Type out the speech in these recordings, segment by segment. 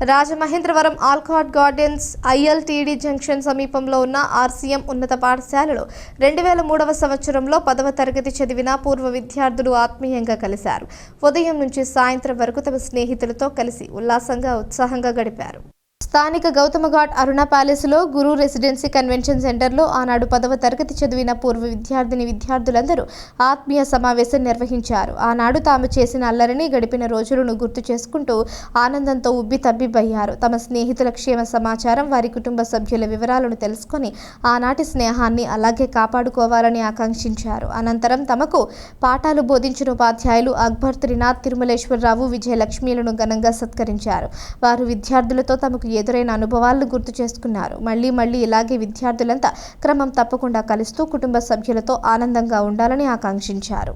Rajamahendravaram Alcot Gardens ILTD junction సమీపంలో ఉన్న RCM ఉన్నత పాఠశాలలో రెండు వేల మూడవ సంవత్సరంలో పదవ తరగతి చదివిన పూర్వ విద్యార్థులు ఆత్మీయంగా కలిశారు. ఉదయం నుంచి సాయంత్రం వరకు తమ స్నేహితులతో కలిసి ఉల్లాసంగా ఉత్సాహంగా గడిపారు. స్థానిక గౌతమఘాట్ అరుణ ప్యాలెస్లో గురు రెసిడెన్సీ కన్వెన్షన్ సెంటర్లో ఆనాడు పదవ తరగతి చదివిన పూర్వ విద్యార్థిని విద్యార్థులందరూ ఆత్మీయ సమావేశం నిర్వహించారు. ఆనాడు తాము చేసిన అల్లరిని గడిపిన రోజులను గుర్తు చేసుకుంటూ ఆనందంతో ఉబ్బి తబ్బిబ్బయ్యారు. తమ స్నేహితుల క్షేమ సమాచారం వారి కుటుంబ సభ్యుల వివరాలను తెలుసుకొని ఆనాటి స్నేహాన్ని అలాగే కాపాడుకోవాలని ఆకాంక్షించారు. అనంతరం తమకు పాఠాలు బోధించిన ఉపాధ్యాయులు అక్బర్ త్రినాథ్ తిరుమలేశ్వరరావు విజయలక్ష్మీలను ఘనంగా సత్కరించారు. వారు విద్యార్థులతో తమకు ఎదురైన అనుభవాలను గుర్తు చేసుకున్నారు. మళ్ళీ మళ్ళీ ఇలాగే విద్యార్థులంతా క్రమం తప్పకుండా కలుస్తూ కుటుంబ సభ్యులతో ఆనందంగా ఉండాలని ఆకాంక్షించారు.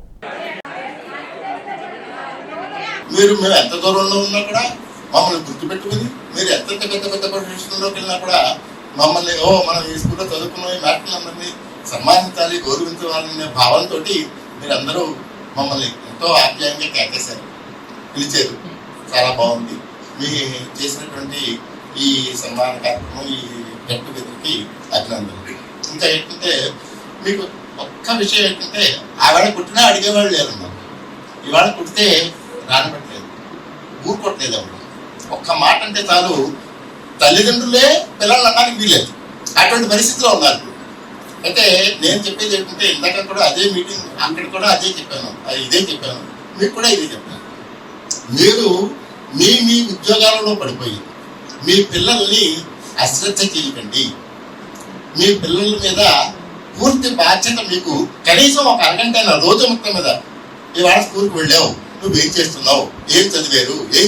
మీరు మేము ఎంత దూరంలో ఉన్నా కూడా మమ్మల్ని గుర్తుపెట్టుకుని మీరు ఎంత పెద్ద పెద్ద ప్రొఫెషన్లోకి వెళ్ళినా కూడా మమ్మల్ని ఓ మనం ఈ స్కూల్లో చదువుకున్న ఈ మేటలందరినీ సన్మానించాలి గౌరవించాలనే భావంతో మీరందరూ మమ్మల్ని ఎంతో ఆప్యాయంగా కేకేశారు పిలిచారు. చాలా బాగుంది. మీ చేసినటువంటి ఈ సన్మాన కార్యక్రమం ఈ గెట్ టుగెదర్కి అభినందనలు ఇంకా ఏంటంటే మీకు ఒక్క విషయం ఏంటంటే ఆవిడ పుట్టినా అడిగేవాళ్ళు లేరు మాకు ఇవాళ కుడితే రానబట్టలేదు ఊరు కొట్టలేదు అప్పుడు ఒక్క మాట అంటే చాలు తల్లిదండ్రులే పిల్లల్ని అనడానికి వీలేదు అటువంటి పరిస్థితిలో ఉన్నారు. అంటే అయితే నేను చెప్పేది ఏంటంటే ఇందాక కూడా అదే మీటింగ్ అక్కడ కూడా అదే చెప్పాను. ఇదే చెప్పాను. మీకు కూడా ఇదే చెప్పాను. మీరు మీ మీ ఉద్యోగాలలో పడిపోయి మీ పిల్లల్ని అశ్రద్ధ చేయకండి. మీ పిల్లల మీద పూర్తి బాధ్యత మీకు కనీసం ఒక అరగంట అయినా రోజు మొత్తం మీద ఇవాళ స్కూల్కి వెళ్ళావు. నువ్వు చేస్తున్నావు? ఏం చదివారు? ఏం